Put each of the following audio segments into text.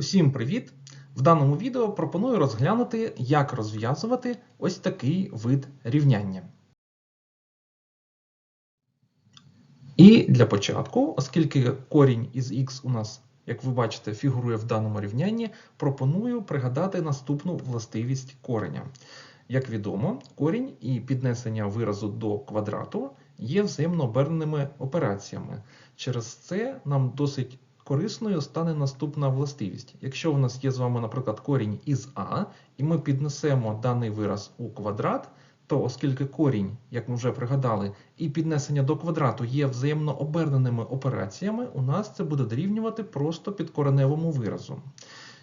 Усім привіт! В даному відео пропоную розглянути, як розв'язувати ось такий вид рівняння. І для початку, оскільки корінь із х у нас, як ви бачите, фігурує в даному рівнянні, пропоную пригадати наступну властивість кореня. Як відомо, корінь і піднесення виразу до квадрату є взаємно оберненими операціями. Через це нам досить корисною стане наступна властивість. Якщо у нас є з вами, наприклад, корінь із а, і ми піднесемо даний вираз у квадрат, то оскільки корінь, як ми вже пригадали, і піднесення до квадрату є взаємно оберненими операціями, у нас це буде дорівнювати просто підкореневому виразу.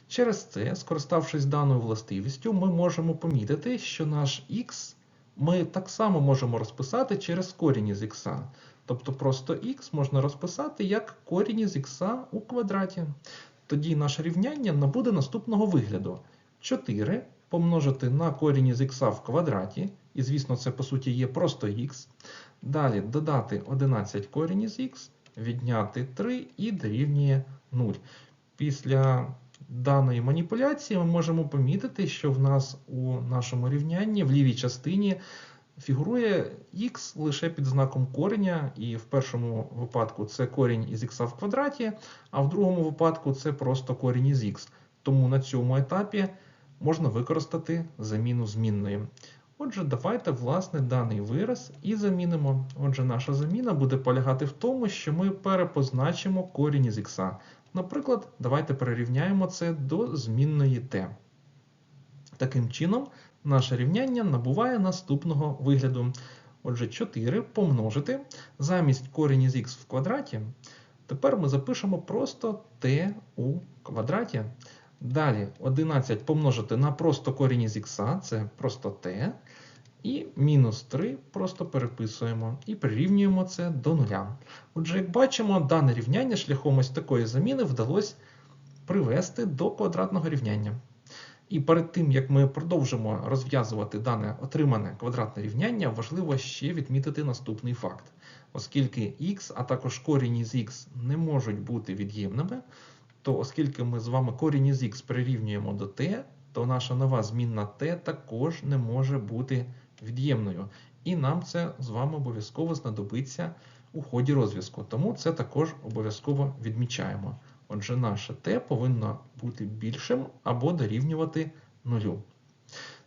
Через це, скориставшись даною властивістю, ми можемо помітити, що наш х ми так само можемо розписати через корінь із х. Тобто просто х можна розписати як корінь із х у квадраті. Тоді наше рівняння набуде наступного вигляду. 4 помножити на корінь із х в квадраті, і, звісно, це по суті є просто х. Далі додати 11 корінь із х, відняти 3 і дорівнює 0. Після даної маніпуляції ми можемо помітити, що в нас у нашому рівнянні в лівій частині фігурує х лише під знаком кореня, і в першому випадку це корінь із х в квадраті, а в другому випадку це просто корінь із х. Тому на цьому етапі можна використати заміну змінної. Отже, давайте, власне, даний вираз і замінимо. Отже, наша заміна буде полягати в тому, що ми перепозначимо корінь із х. Наприклад, давайте перерівняємо це до змінної t. Таким чином, наше рівняння набуває наступного вигляду. Отже, 4 помножити замість корінь із х в квадраті. Тепер ми запишемо просто t у квадраті. Далі 11 помножити на просто корінь із х, це просто t. І мінус 3 просто переписуємо і прирівнюємо це до нуля. Отже, як бачимо, дане рівняння шляхом ось такої заміни вдалося привести до квадратного рівняння. І перед тим, як ми продовжимо розв'язувати дане отримане квадратне рівняння, важливо ще відмітити наступний факт. Оскільки х, а також корінь із х не можуть бути від'ємними, то оскільки ми з вами корінь із х прирівнюємо до t, то наша нова змінна t також не може бути від'ємною. І нам це з вами обов'язково знадобиться у ході розв'язку. Тому це також обов'язково відмічаємо. Отже, наше t повинно бути більшим або дорівнювати нулю.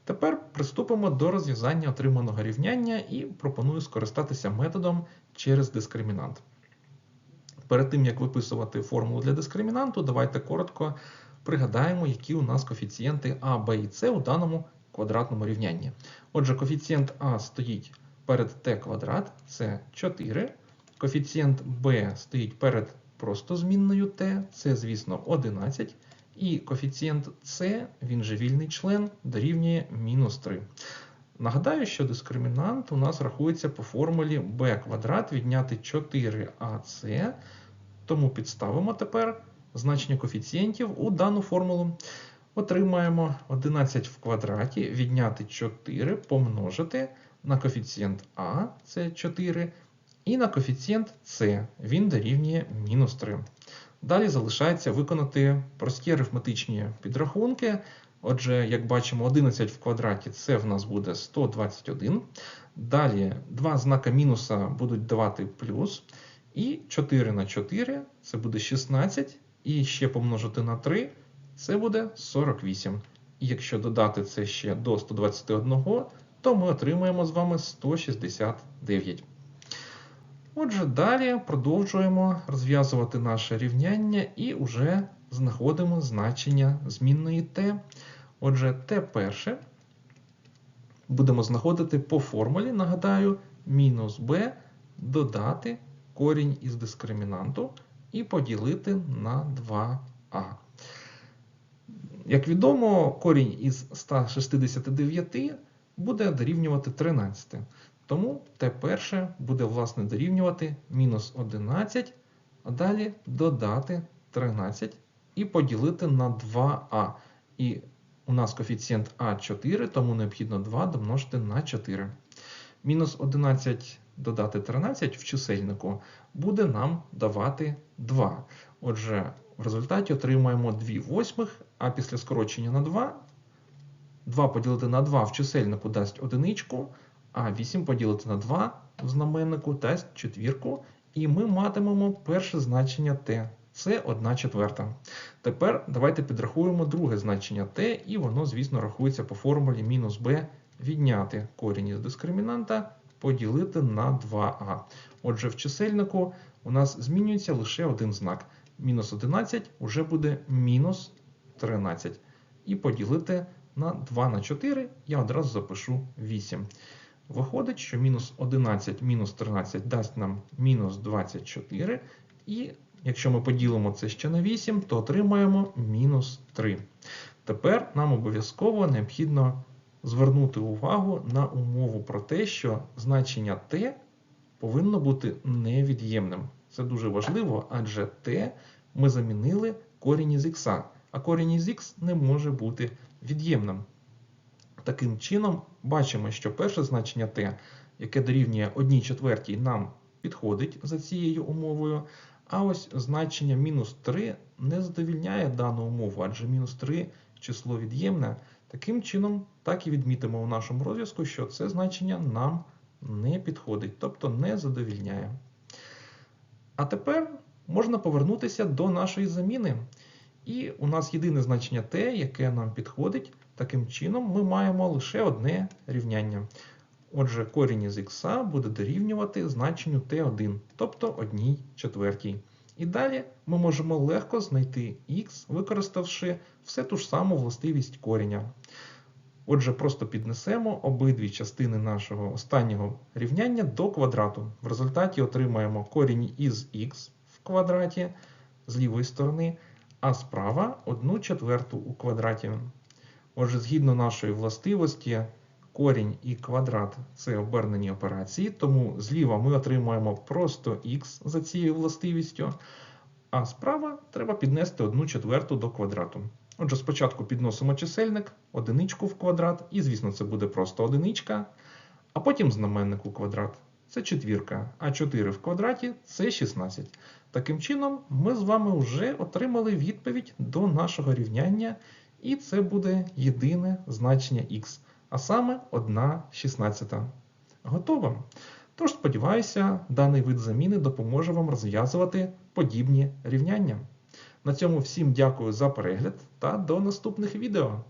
Тепер приступимо до розв'язання отриманого рівняння і пропоную скористатися методом через дискримінант. Перед тим, як виписувати формулу для дискримінанту, давайте коротко пригадаємо, які у нас коефіцієнти А, Б і С у даному квадратному рівнянні. Отже, коефіцієнт А стоїть перед t квадрат, це 4. Коефіцієнт b стоїть перед просто змінною t, це, звісно, 11. І коефіцієнт c, він же вільний член, дорівнює мінус 3. Нагадаю, що дискримінант у нас рахується по формулі b квадрат відняти 4ac, тому підставимо тепер значення коефіцієнтів у дану формулу. Отримаємо 11 в квадраті відняти 4 помножити на коефіцієнт А, це 4, і на коефіцієнт С, він дорівнює мінус 3. Далі залишається виконати прості арифметичні підрахунки. Отже, як бачимо, 11 в квадраті це в нас буде 121. Далі два знака мінуса будуть давати плюс. І 4 на 4 це буде 16. І ще помножити на 3 це буде 48. І якщо додати це ще до 121, то ми отримаємо з вами 169. Отже, далі продовжуємо розв'язувати наше рівняння і вже знаходимо значення змінної t. Отже, t перше будемо знаходити по формулі, нагадаю, мінус b додати корінь із дискримінанту і поділити на 2а. Як відомо, корінь із 169 буде дорівнювати 13. Тому те перше буде власне дорівнювати мінус 11, а далі додати 13 і поділити на 2а. І у нас коефіцієнт А4, тому необхідно 2 домножити на 4. Мінус 11 додати 13 в чисельнику буде нам давати 2. Отже, В результаті отримаємо 2 восьмих, а після скорочення на 2 2 поділити на 2 в чисельнику дасть одиничку, а 8 поділити на 2 в знаменнику дасть четвірку, і ми матимемо перше значення t. Це 1 четверта. Тепер давайте підрахуємо друге значення t, і воно, звісно, рахується по формулі мінус b відняти корінь із дискримінанта, поділити на 2а. Отже, в чисельнику у нас змінюється лише один знак. Мінус 11 вже буде мінус 13. І поділити на 2 на 4 я одразу запишу 8. Виходить, що мінус 11 мінус 13 дасть нам мінус 24. І якщо ми поділимо це ще на 8, то отримаємо мінус 3. Тепер нам обов'язково необхідно звернути увагу на умову про те, що значення t повинно бути невід'ємним. Це дуже важливо, адже t ми замінили корінь із х, а корінь із х не може бути від'ємним. Таким чином, бачимо, що перше значення t, яке дорівнює 1 четвертій, нам підходить за цією умовою. А ось значення мінус 3 не задовільняє дану умову, адже мінус 3 число від'ємне. Таким чином, так і відмітимо у нашому розв'язку, що це значення нам не підходить, тобто не задовільняє. А тепер можна повернутися до нашої заміни. І у нас єдине значення t, яке нам підходить. Таким чином, ми маємо лише одне рівняння. Отже, корінь із х буде дорівнювати значенню t1, тобто 1 четвертій. І далі ми можемо легко знайти х, використавши все ту ж саму властивість кореня. Отже, просто піднесемо обидві частини нашого останнього рівняння до квадрату. В результаті отримаємо корінь із х в квадраті з лівої сторони, а справа 1 четверту у квадраті. Отже, згідно нашої властивості, корінь і квадрат це обернені операції, тому зліва ми отримаємо просто х за цією властивістю, а справа треба піднести 1 четверту до квадрату. Отже, спочатку підносимо чисельник, одиничку в квадрат, і, звісно, це буде просто одиничка, а потім знаменник у квадрат. Це четвірка, а 4 в квадраті це 16. Таким чином, ми з вами вже отримали відповідь до нашого рівняння, і це буде єдине значення х, а саме 1 шістнадцята. Готово. Тож, сподіваюся, даний вид заміни допоможе вам розв'язувати подібні рівняння. На цьому всім дякую за перегляд та до наступних відео.